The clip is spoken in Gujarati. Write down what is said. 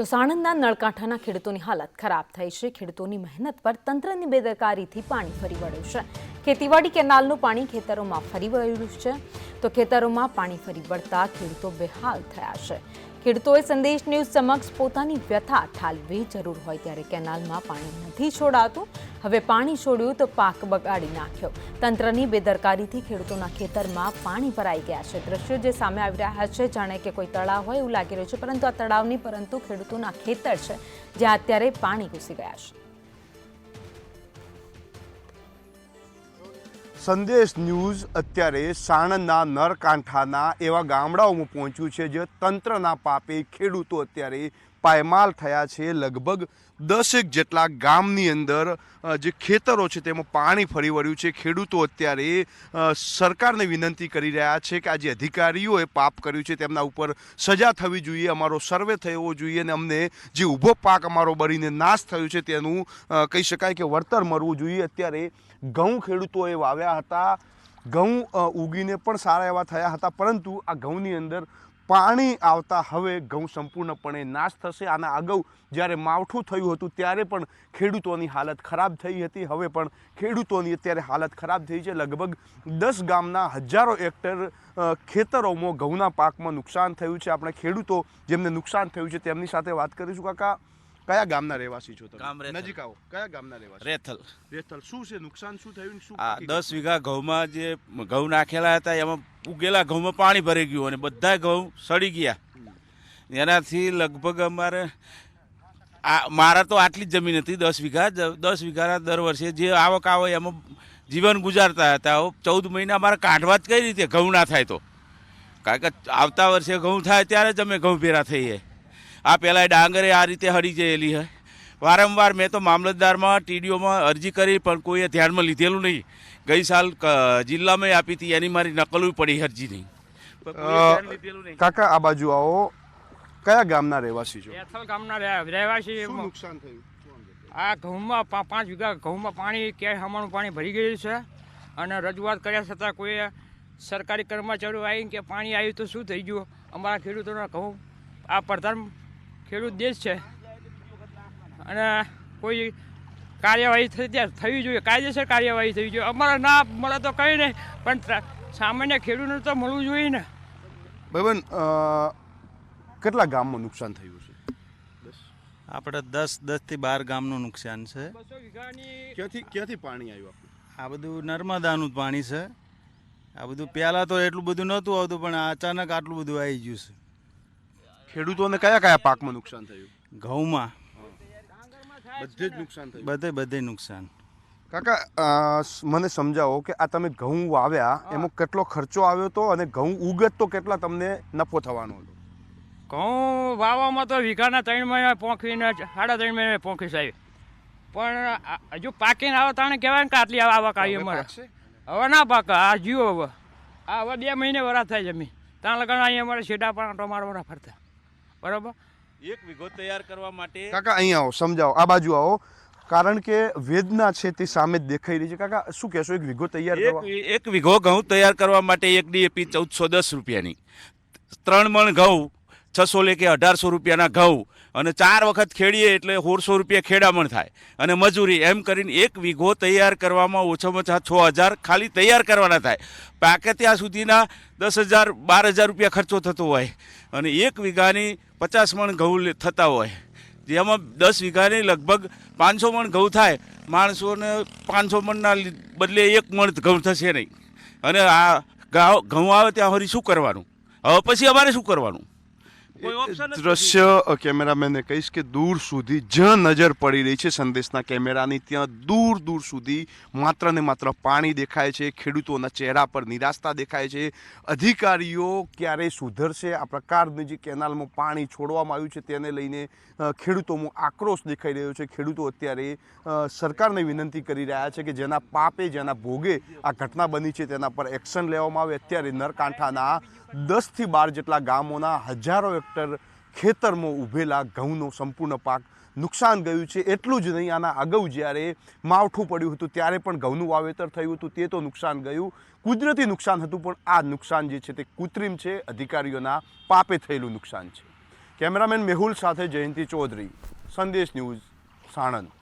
તો સાણંદના નળકાંઠાના ખેડૂતોની હાલત ખરાબ થઈ છે. ખેડૂતોની મહેનત પર તંત્રની બેદરકારીથી પાણી ફરી વળ્યું છે. ખેતીવાડી કેનાલનું પાણી ખેતરોમાં ફરી વળ્યું છે. તો ખેતરોમાં પાણી ફરી વળતા ખેડૂતો બેહાલ થયા છે. ખેડૂતોએ સંદેશ ન્યૂઝ સમક્ષ પોતાની વ્યથા ઠાલવી જરૂર હોય ત્યારે કેનાલમાં પાણી નથી છોડાતું. હવે પાણી છોડ્યું તો પાક બગાડી નાખ્યો. તંત્રની બેદરકારીથી ખેડૂતોના ખેતરમાં પાણી ભરાઈ ગયા છે. દ્રશ્યો જે સામે આવી રહ્યા છે, જાણે કે કોઈ તળાવ હોય એવું લાગી રહ્યું છે. પરંતુ આ તળાવની પરંતુ ખેડૂતોના ખેતર છે, જ્યાં અત્યારે પાણી ઘૂસી ગયા છે. સંદેશ ન્યૂઝ અત્યારે સાણંદના નરકાંઠાના એવા ગામડાઓમાં પહોંચ્યું છે જે તંત્રના પાપે ખેડૂતો અત્યારે પાયમાલ થયા છે લગભગ દસેક જેટલા ગામની અંદર જે ખેતરો છે તેમાં પાણી ફરી વળ્યું છે. ખેડૂતો અત્યારે સરકારને વિનંતી કરી રહ્યા છે કે આ જે અધિકારીઓએ પાપ કર્યું છે તેમના ઉપર સજા થવી જોઈએ, અમારો સર્વે થવો જોઈએ અને અમને જે ઊભો પાક અમારો બળીને નાશ થયો છે તેનું કહી શકાય કે વળતર મળવું જોઈએ. અત્યારે ઘઉં ખેડૂતોએ વાવ્યા હતા. ઘઉં ઉગીને પણ સારા એવા થયા હતા, પરંતુ આ ઘઉંની અંદર પાણી આવતા હવે ઘઉં સંપૂર્ણપણે નાશ થશે. આના અગાઉ જ્યારે માવઠું થયું હતું ત્યારે પણ ખેડૂતોની હાલત ખરાબ થઈ હતી. હવે પણ ખેડૂતોની અત્યારે હાલત ખરાબ થઈ છે. લગભગ દસ ગામના હજારો હેક્ટર ખેતરોમાં ઘઉંના પાકમાં નુકસાન થયું છે. આપણે ખેડૂતો જેમને નુકસાન થયું છે તેમની સાથે વાત કરીશું. કાકા કયા ગામના રહેવાસી છો તમે. નજીક આવો. કયા ગામના રહેવાસી? રેથલ. રેથલ. શું છે? નુકસાન શું થયું શું આ દસ વીઘા ઘઉંમાં જે ઘઉં નાખેલા હતા એમાં ઉગેલા ઘઉંમાં પાણી ભરી ગયું અને બધા ઘઉં સડી ગયા. એનાથી લગભગ અમારે આ મારા તો આટલી જ જમીન હતી, દસ વીઘા દસ વીઘાના દર વર્ષે જે આવક આવે એમાં જીવન ગુજારતા હતા. ચૌદ મહિના અમારે કાઢવા જ કઈ રીતે ઘઉં ના થાય તો? કારણ કે આવતા વર્ષે ઘઉં થાય ત્યારે જ અમે ઘઉં ભેરા થઈએ. આ પહેલાં ડાંગરે આ રીતે હળી જયેલી હોય વારંવાર મેં તો મામલતદારમાં ટીડીઓમાં અરજી કરી પણ કોઈએ ધ્યાનમાં લીધેલું નહીં. ગઈ સાલ જિલ્લામાં આપી હતી એની મારી નકલ પડી અરજીની. કાકા આ બાજુ આવો. કયા ગામના રહેવાસી છો? એથલ ગામના રહેવાસી નુકસાન થયું? આ ઘઉંમાં પાંચ વીઘા ઘઉંમાં પાણી ક્યાંય હમણાં પાણી ભરી ગયું છે. અને રજૂઆત કર્યા છતાં કોઈ સરકારી કર્મચારીઓ આવીને કે પાણી આવ્યું તો શું થઈ ગયું? અમારા ખેડૂતોના ઘઉં આ પ્રધાન ખેડૂત દેશ છે. અને કોઈ કાર્યવાહી થઈ ત્યાં થવી જોઈએ કાયદેસર કાર્યવાહી થવી જોઈએ. અમારે ના મળે તો કંઈ નહીં પણ સામાન્ય ખેડૂતને તો મળવું જોઈએ ને. ભાઈબન કેટલા ગામમાં નુકસાન થયું છે? આપણે દસ દસથી બાર ગામનું નુકસાન છે. ક્યાંથી ક્યાંથી પાણી આવ્યું આપણું? આ બધું નર્મદાનું પાણી છે. આ બધું પહેલાં તો એટલું બધું નહોતું આવતું પણ અચાનક આટલું બધું આવી ગયું છે. ખેડૂતોને કયા કયા પાકમાં નુકસાન થયું? ઘઉંમાં. બધે જ નુકસાન થયું બધે બધે નુકસાન. કાકા મને સમજાવો કે આ તમે ઘઉં વાવ્યા એમાં કેટલો ખર્ચો આવ્યો હતો અને ઘઉં ઉગત તો કેટલા તમને નફો થવાનો હતો? ઘઉં વાવવામાં તો વીઘાના ત્રણ મહિના પોંખીને સાડા ત્રણ મહિને પોંખી સાહેબ. પણ આ- હજુ પાકીને આવે તાણે કહેવાય ને કે આટલી આવક આવી અમારે. હવે ના પાક આ જીવો હવે. આ હવે બે મહિને વરાત થાય જમીન ત્યાં લગન અહીંયા અમારે છેડા પણ મારવાના ફરતા. બરાબર? એક વિઘો તૈયાર કરવા માટે કાકા અહીંયા આવો સમજાવો. આ બાજુ આવો. કારણ કે વેદના છે તે સામે જ દેખાઈ રહી છે. કાકા શું કહેશો? એક વિઘો તૈયાર કરવા એક વિઘો ઘઉં તૈયાર કરવા માટે એક ડીએપી ચૌદસો દસ રૂપિયાની. ત્રણ મણ ઘઉં છસો લે કે અઢારસો રૂપિયાના ઘઉં અને ચાર વખત ખેડીએ એટલે સોળસો રૂપિયા ખેડામણ થાય. અને મજૂરી એમ કરીને એક વીઘો તૈયાર કરવામાં ઓછામાં ઓછા છ હજાર ખાલી તૈયાર કરવાના થાય. પાકે ત્યાં સુધીના દસ હજાર, બાર હજાર રૂપિયા ખર્ચો થતો હોય. અને એક વીઘાની પચાસ મણ ઘઉં થતા હોય. જેમાં દસ વીઘાની લગભગ પાંચસો મણ ઘઉં થાય. માણસોને પાંચસો મણના બદલે એક મણ ઘઉં થશે નહીં. અને આ ઘઉં આવે ત્યાં હરી શું કરવાનું? હવે પછી અમારે શું કરવાનું કોઈ option જ નથી. દ્રશ્ય કેમેરામેનને કહીશ કે દૂર સુધી જ નજર પડી રહી છે સંદેશના કેમેરાની ત્યાં દૂર દૂર સુધી માત્ર ને માત્ર પાણી દેખાય છે ખેડૂતોના ચહેરા પર નિરાશતા દેખાય છે અધિકારીઓ ક્યારે સુધરશે? આ પ્રકારની જે કેનાલમાં પાણી છોડવામાં આવ્યું છે તેને લઈને ખેડૂતોમાં આક્રોશ દેખાઈ રહ્યો છે. ખેડૂતો અત્યારે સરકારને વિનંતી કરી રહ્યા છે કે જેના પાપે જેના ભોગે આ ઘટના બની છે તેના પર એક્શન લેવામાં આવે. અત્યારે નરકાંઠાના દસથી બાર જેટલા ગામોના હજારો હેક્ટર ખેતરમાં ઊભેલા ઘઉંનો સંપૂર્ણ પાક નુકસાન ગયું છે. એટલું જ નહીં, આના અગાઉ જ્યારે માવઠું પડ્યું હતું, ત્યારે પણ ઘઉંનું વાવેતર થયું હતું, તે તો નુકસાન ગયું. કુદરતી નુકસાન હતું, પણ આ નુકસાન જે છે તે કૃત્રિમ છે, અધિકારીઓના પાપે થયેલું નુકસાન છે. કેમેરામેન મેહુલ સાથે જયંતિ ચૌધરી, સંદેશ ન્યૂઝ સાણંદ.